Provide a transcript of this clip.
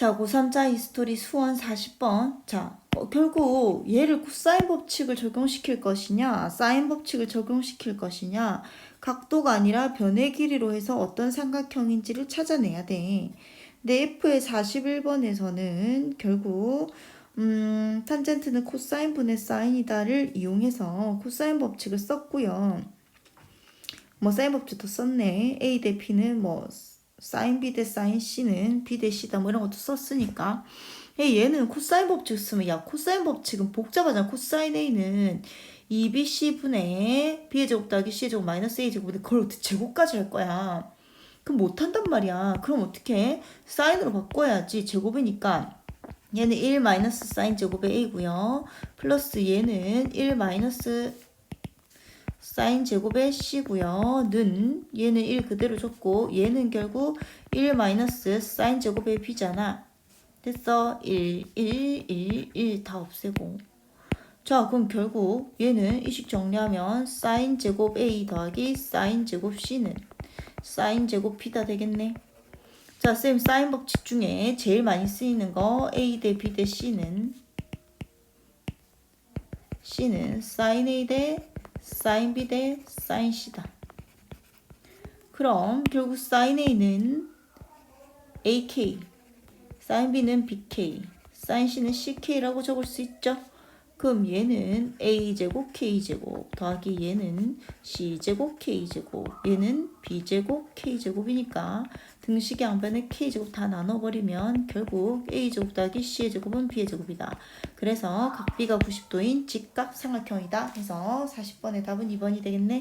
자, 고3자 히스토리 수원 40번. 자, 어, 결국 얘를 코사인 법칙을 적용시킬 것이냐, 사인 법칙을 적용시킬 것이냐, 각도가 아니라 변의 길이로 해서 어떤 삼각형인지를 찾아내야 돼. 근데 F의 41번에서는 결국 음, 탄젠트는 코사인 분의 사인이다를 이용해서 코사인 법칙을 썼고요. 뭐 사인 법칙도 썼네. A 대 P는 뭐 사인 B 대 사인 C는 B 대 C다 뭐 이런 것도 썼으니까 얘, 얘는 코사인 법칙 쓰면 야 코사인 법칙은 복잡하잖아. 코사인 A는 2BC 분의 B의 제곱 더하기 C의 제곱 마이너스 A의 제곱인데 그걸 어떻게 제곱까지 할 거야. 그럼 못한단 말이야. 그럼 어떻게 사인으로 바꿔야지. 제곱이니까 얘는 1 마이너스 사인 제곱의 A고요. 플러스 얘는 1 마이너스 사인 제곱의 C고요. 는 얘는 1 그대로 줬고 얘는 결국 1 마이너스 사인 제곱의 B잖아. 됐어. 1, 1, 1, 1 다 없애고. 자, 그럼 결국 얘는 이식 정리하면 사인 제곱 A 더하기 사인 제곱 C는 사인 제곱 B다 되겠네. 자, 쌤 사인 법칙 중에 제일 많이 쓰이는 거 A 대 B 대 C는 C는 사인 A 대 사인 B 대 사인 C다. 그럼 결국 사인 A는 AK, 사인 B는 BK, 사인 C는 CK라고 적을 수 있죠. 그럼 얘는 A제곱 K제곱 더하기 얘는 C제곱 K제곱 얘는 B제곱 K제곱이니까 등식의 양변에 K제곱 다 나눠버리면 결국 A제곱 더하기 C의 제곱은 B의 제곱이다. 그래서 각비가 90도인 직각 삼각형이다 해서 40번의 답은 2번이 되겠네.